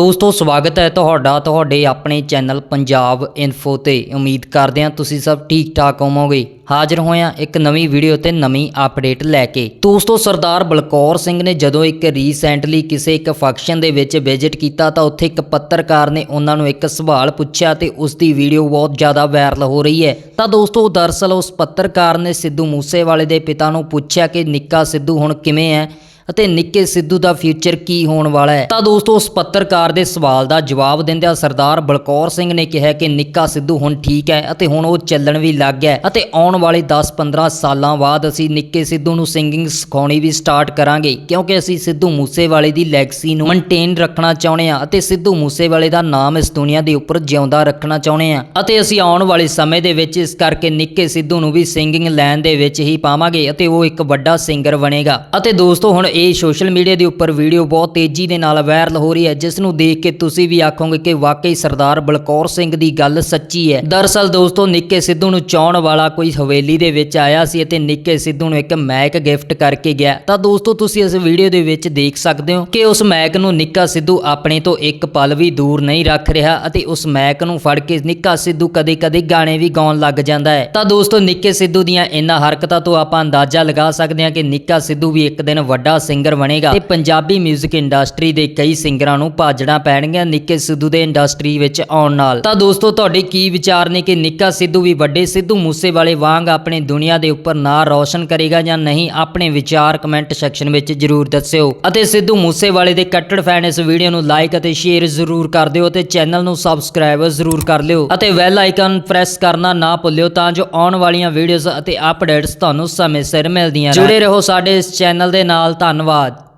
ਦੋਸਤੋ, ਸਵਾਗਤ ਹੈ ਤੁਹਾਡਾ, ਤੁਹਾਡੇ ਆਪਣੇ ਚੈਨਲ ਪੰਜਾਬ ਇਨਫੋ ਤੇ। ਉਮੀਦ ਕਰਦੇ ਹਾਂ ਤੁਸੀਂ ਸਭ ਠੀਕ ਠਾਕ ਹੋਵੋਗੇ। ਹਾਜ਼ਰ ਹੋਇਆ ਇੱਕ ਨਵੀਂ ਵੀਡੀਓ ਤੇ ਨਵੀਂ ਅਪਡੇਟ ਲੈ ਕੇ। ਦੋਸਤੋ, ਸਰਦਾਰ ਬਲਕੌਰ ਸਿੰਘ ਨੇ ਜਦੋਂ ਇੱਕ ਰੀਸੈਂਟਲੀ ਕਿਸੇ ਇੱਕ ਫੰਕਸ਼ਨ ਦੇ ਵਿੱਚ ਵਿਜ਼ਿਟ ਕੀਤਾ ਤਾਂ ਉੱਥੇ ਇੱਕ ਪੱਤਰਕਾਰ ਨੇ ਉਹਨਾਂ ਨੂੰ ਇੱਕ ਸਵਾਲ ਪੁੱਛਿਆ ਤੇ ਉਸ ਦੀ ਵੀਡੀਓ ਬਹੁਤ ਜ਼ਿਆਦਾ ਵਾਇਰਲ ਹੋ ਰਹੀ ਹੈ। ਤਾਂ ਦੋਸਤੋ, ਦਰਅਸਲ ਉਸ ਪੱਤਰਕਾਰ ਨੇ ਸਿੱਧੂ ਮੂਸੇਵਾਲੇ ਦੇ ਪਿਤਾ ਨੂੰ ਪੁੱਛਿਆ ਕਿ, ਨਿੱਕਾ ਸਿੱਧੂ, ਹੁਣ ਕਿਵੇਂ ਹੈ? ਅਤੇ ਨਿੱਕੇ ਸਿੱਧੂ ਦਾ ਫਿਊਚਰ ਕੀ ਹੋਣ ਵਾਲਾ ਹੈ? ਤਾਂ ਦੋਸਤੋ, ਉਸ ਪੱਤਰਕਾਰ ਦੇ ਸਵਾਲ ਦਾ ਜਵਾਬ ਦਿੰਦਿਆਂ ਸਰਦਾਰ ਬਲਕੌਰ ਸਿੰਘ ਨੇ ਕਿਹਾ ਕਿ ਨਿੱਕਾ ਸਿੱਧੂ ਹੁਣ ਠੀਕ ਹੈ ਅਤੇ ਹੁਣ ਉਹ ਚੱਲਣ ਵੀ ਲੱਗ ਗਿਆ ਅਤੇ ਆਉਣ ਵਾਲੇ 10-15 ਸਾਲਾਂ ਬਾਅਦ ਅਸੀਂ ਨਿੱਕੇ ਸਿੱਧੂ ਨੂੰ ਸਿੰਗਿੰਗ ਸਿਖਾਉਣੀ ਵੀ ਸਟਾਰਟ ਕਰਾਂਗੇ। ਕਿਉਂਕਿ ਅਸੀਂ ਸਿੱਧੂ ਮੂਸੇਵਾਲੇ ਦੀ ਲੈਗਸੀ ਨੂੰ ਮੇਨਟੇਨ ਰੱਖਣਾ ਚਾਹੁੰਦੇ ਹਾਂ ਅਤੇ ਸਿੱਧੂ ਮੂਸੇਵਾਲੇ ਦਾ ਨਾਮ ਇਸ ਦੁਨੀਆ ਦੇ ਉੱਪਰ ਜਿਉਂਦਾ ਰੱਖਣਾ ਚਾਹੁੰਦੇ ਹਾਂ ਅਤੇ ਅਸੀਂ ਆਉਣ ਵਾਲੇ ਸਮੇਂ ਦੇ ਵਿੱਚ ਇਸ ਕਰਕੇ ਨਿੱਕੇ ਸਿੱਧੂ ਨੂੰ ਵੀ ਸਿੰਗਿੰਗ ਲਾਈਨ ਦੇ ਵਿੱਚ ਹੀ ਪਾਵਾਂਗੇ ਅਤੇ ਉਹ ਇੱਕ ਵੱਡਾ ਸਿੰਗਰ ਬਣੇਗਾ। ਅਤੇ ਦੋਸਤੋ, ਹੁਣ ਇਹ ਸੋਸ਼ਲ ਮੀਡੀਆ ਦੇ ਉੱਪਰ ਵੀਡੀਓ ਬਹੁਤ ਤੇਜ਼ੀ ਦੇ ਨਾਲ ਵਾਇਰਲ ਹੋ ਰਹੀ ਹੈ, ਜਿਸ ਨੂੰ ਦੇਖ ਕੇ ਤੁਸੀਂ ਵੀ ਆਖੋਗੇ ਕਿ ਵਾਕਈ ਸਰਦਾਰ ਬਲਕੌਰ ਸਿੰਘ ਦੀ ਗੱਲ ਸੱਚੀ ਹੈ। ਦਰਅਸਲ ਦੋਸਤੋ, ਨਿੱਕੇ ਸਿੱਧੂ ਨੂੰ ਚਾਹਣ ਵਾਲਾ ਕੋਈ ਹਵੇਲੀ ਦੇ ਵਿੱਚ ਆਇਆ ਸੀ ਅਤੇ ਨਿੱਕੇ ਸਿੱਧੂ ਨੂੰ ਇੱਕ ਮੈਕ ਗਿਫਟ ਕਰਕੇ ਗਿਆ। ਤਾਂ ਦੋਸਤੋ, ਤੁਸੀਂ ਇਸ ਵੀਡੀਓ ਦੇ ਵਿੱਚ ਦੇਖ ਸਕਦੇ ਹੋ ਕਿ ਉਸ ਮੈਕ ਨੂੰ ਨਿੱਕਾ ਸਿੱਧੂ ਆਪਣੇ ਤੋਂ ਇੱਕ ਪਲ ਵੀ ਦੂਰ ਨਹੀਂ ਰੱਖ ਰਿਹਾ ਅਤੇ ਉਸ ਮੈਕ ਨੂੰ ਫੜ ਕੇ ਨਿੱਕਾ ਸਿੱਧੂ ਕਦੇ-ਕਦੇ ਗਾਣੇ ਵੀ ਗਾਉਣ ਲੱਗ ਜਾਂਦਾ ਹੈ। ਤਾਂ ਦੋਸਤੋ, ਨਿੱਕੇ ਸਿੱਧੂ ਦੀਆਂ ਇਹਨਾਂ ਹਰਕਤਾਂ ਤੋਂ ਆਪਾਂ ਅੰਦਾਜ਼ਾ ਲਗਾ ਸਕਦੇ ਹਾਂ ਕਿ ਨਿੱਕਾ ਸਿੱਧੂ ਵੀ ਇੱਕ ਦਿਨ ਵੱਡਾ ਸਿੰਗਰ ਬਣੇਗਾ। ਤੇ ਪੰਜਾਬੀ 뮤직 ਇੰਡਸਟਰੀ ਦੇ ਕਈ ਸਿੰਗਰਾਂ ਨੂੰ ਭਾਜਣਾ ਪੈਣਗੀਆਂ ਨਿੱਕੇ ਸਿੱਧੂ ਦੇ ਇੰਡਸਟਰੀ ਵਿੱਚ ਆਉਣ ਨਾਲ। ਤਾਂ ਦੋਸਤੋ, ਤੁਹਾਡੇ ਕੀ ਵਿਚਾਰ ਨੇ ਕਿ ਨਿੱਕਾ ਸਿੱਧੂ ਵੀ ਵੱਡੇ ਸਿੱਧੂ ਮੂਸੇਵਾਲੇ ਵਾਂਗ ਆਪਣੀ ਦੁਨੀਆ ਦੇ ਉੱਪਰ ਨਾਂ ਰੌਸ਼ਨ ਕਰੇਗਾ ਜਾਂ ਨਹੀਂ? ਆਪਣੇ ਵਿਚਾਰ ਕਮੈਂਟ ਸੈਕਸ਼ਨ ਵਿੱਚ ਜਰੂਰ ਦੱਸਿਓ। ਅਤੇ ਸਿੱਧੂ ਮੂਸੇਵਾਲੇ ਦੇ ਕੱਟੜ ਫੈਨ ਇਸ ਵੀਡੀਓ ਨੂੰ ਲਾਈਕ ਅਤੇ ਸ਼ੇਅਰ ਜ਼ਰੂਰ ਕਰ ਦਿਓ ਤੇ ਚੈਨਲ ਨੂੰ ਸਬਸਕ੍ਰਾਈਬ ਜ਼ਰੂਰ ਕਰ ਲਿਓ। ਅਤੇ ਬੈਲ ਆਈਕਨ ਪ੍ਰੈਸ ਕਰਨਾ ਨਾ ਭੁੱਲਿਓ ਤਾਂ ਜੋ ਆਉਣ ਵਾਲੀਆਂ ਵੀਡੀਓਜ਼ ਅਤੇ ਅਪਡੇਟਸ ਤੁਹਾਨੂੰ ਸਮੇਂ ਸਿਰ ਮਿਲਦੀਆਂ ਰਹਿਣ। ਜੁੜੇ ਰਹੋ ਸਾਡੇ ਇਸ ਚੈਨਲ ਦੇ ਨਾਲ ਧੰਨਵਾਦ।